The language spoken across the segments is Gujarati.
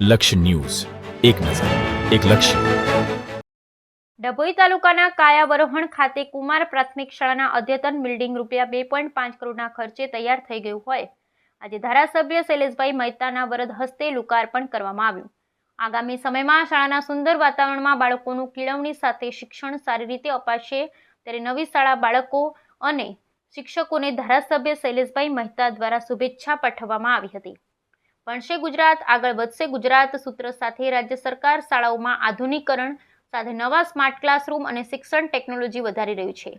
લક્ષ્ય ન્યૂઝ. એક નજર, એક લક્ષ્ય. ડભોઈ તાલુકાના કાયાવરોહણ ખાતે કુમાર પ્રાથમિક શાળાના અદ્યતન બિલ્ડિંગ રૂપિયા બે પોઈન્ટ પાંચ કરોડના ખર્ચે તૈયાર થઈ ગયું હોય. આજે ધારાસભ્ય શૈલેષભાઈ મહેતાના વરદ હસ્તે લોકાર્પણ કરવામાં આવ્યું. આગામી સમયમાં શાળાના સુંદર વાતાવરણમાં બાળકોનું કેળવણી સાથે શિક્ષણ સારી રીતે અપાશે ત્યારે નવી શાળા બાળકો અને શિક્ષકોને ધારાસભ્ય શૈલેષભાઈ મહેતા દ્વારા શુભેચ્છા પાઠવવામાં આવી હતી. ભણશે ગુજરાત, આગળ વધશે ગુજરાત, સૂત્ર સાથે રાજ્ય સરકાર શાળાઓમાં આધુનિકરણ સાથે નવા સ્માર્ટ ક્લાસરૂમ અને શિક્ષણ ટેકનોલોજી વધારી રહ્યું છે.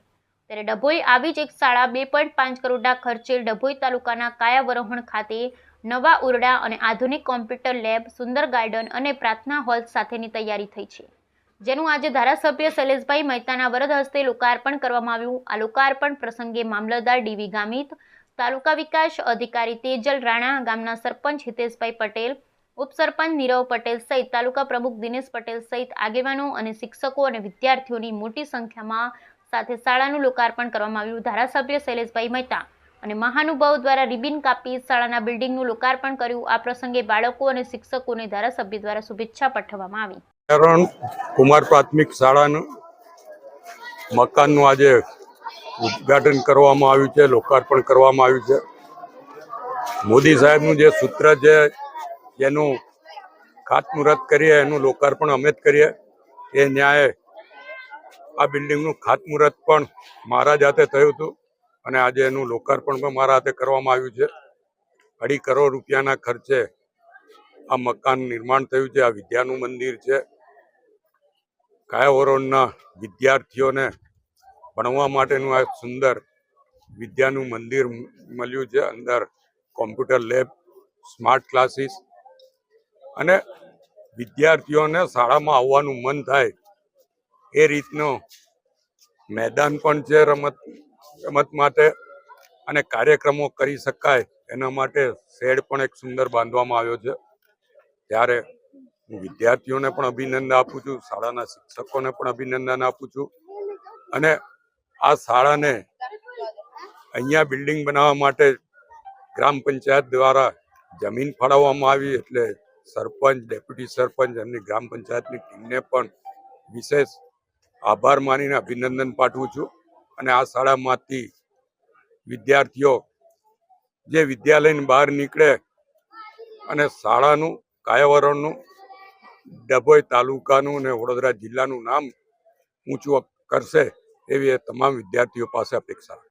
ત્યારે ડભોઈ આવી જ એક શાળા બે પોઈન્ટ પાંચ કરોડના ખર્ચે ડભોઈ તાલુકાના કાયાવરોહણ ખાતે નવા ઓરડા અને આધુનિક કોમ્પ્યુટર લેબ, સુંદર ગાર્ડન અને પ્રાર્થના હોલ સાથેની તૈયારી થઈ છે. જેનું આજે ધારાસભ્ય શૈલેષભાઈ મહેતાના વરદ હસ્તે લોકાર્પણ કરવામાં આવ્યું. આ લોકાર્પણ પ્રસંગે મામલતદાર ડીવી ગામિત તાલુકા વિકાસ અધિકારી તેજલ રાણા, ગામના સરપંચ હિતેશભાઈ પટેલ, ઉપસરપંચ નીરવ પટેલ સહિત તાલુકા પ્રમુખ દિનેશ પટેલ સહિત આગેવાનો અને શિક્ષકો અને વિદ્યાર્થીઓની મોટી સંખ્યામાં સાથે શાળાનું લોકાર્પણ કરવામાં આવ્યું. ધારાસભ્ય શૈલેષભાઈ મહેતા અને મહાનુભાવ દ્વારા રિબિન કાપી શાળાના બિલ્ડિંગનું લોકાર્પણ કર્યું. આ પ્રસંગે બાળકો અને શિક્ષકોને ધારાસભ્ય દ્વારા શુભેચ્છા પાઠવવામાં આવી. કુમાર પ્રાથમિક શાળાનું મકાનનું આજે ઉદ્ઘાટન કરવામાં આવ્યું છે, લોકાર્પણ કરવામાં આવ્યું છે. મોદી સાહેબનું જે સૂત્ર છે, જેનું ખાતમુહૂર્ત કરીએ, એનું લોકાર્પણ અમે જ કરીએ. એ ન્યાય આ બિલ્ડિંગનું ખાતમુહૂર્ત પણ મારા જાતે થયું હતું અને આજે એનું લોકાર્પણ પણ મારા હાથે કરવામાં આવ્યું છે. અઢી કરોડ રૂપિયાના ખર્ચે આ મકાન નિર્માણ થયું છે, આ વિદ્યાનું મંદિર છે. કાયાવરોણના વિદ્યાર્થીઓને ભણવા માટેનું આ સુંદર વિદ્યાનું મંદિર મળ્યું છે અંદર. કોમ્પ્યુટર લેબ સ્માર્ટ ક્લાસીસ અને વિદ્યાર્થીઓને શાળામાં આવવાનું મન થાય એ રીતનો મેદાન પણ છે રમત રમત માટે અને કાર્યક્રમો કરી શકાય એના માટે શેડ પણ એક સુંદર બાંધવામાં આવ્યો છે. ત્યારે હું વિદ્યાર્થીઓને પણ અભિનંદન આપું છું, શાળાના શિક્ષકોને પણ અભિનંદન આપું છું. અને આ શાળાને અહીંયા બિલ્ડિંગ બનાવવા માટે ગ્રામ પંચાયત દ્વારા જમીન ફાળવવામાં આવી એટલે સરપંચ, ડેપ્યુટી સરપંચ એમની ગ્રામ પંચાયતની ટીમને પણ વિશેષ આભાર માનીને અભિનંદન પાઠવું છું. અને આ શાળામાંથી વિદ્યાર્થીઓ જે વિદ્યાલયની બહાર નીકળે અને શાળાનું, કાયાવરણનું, ડભોઈ તાલુકાનું અને વડોદરા જિલ્લાનું નામ ઊંચું કરશે એવી તમામ વિદ્યાર્થીઓ પાસે અપેક્ષા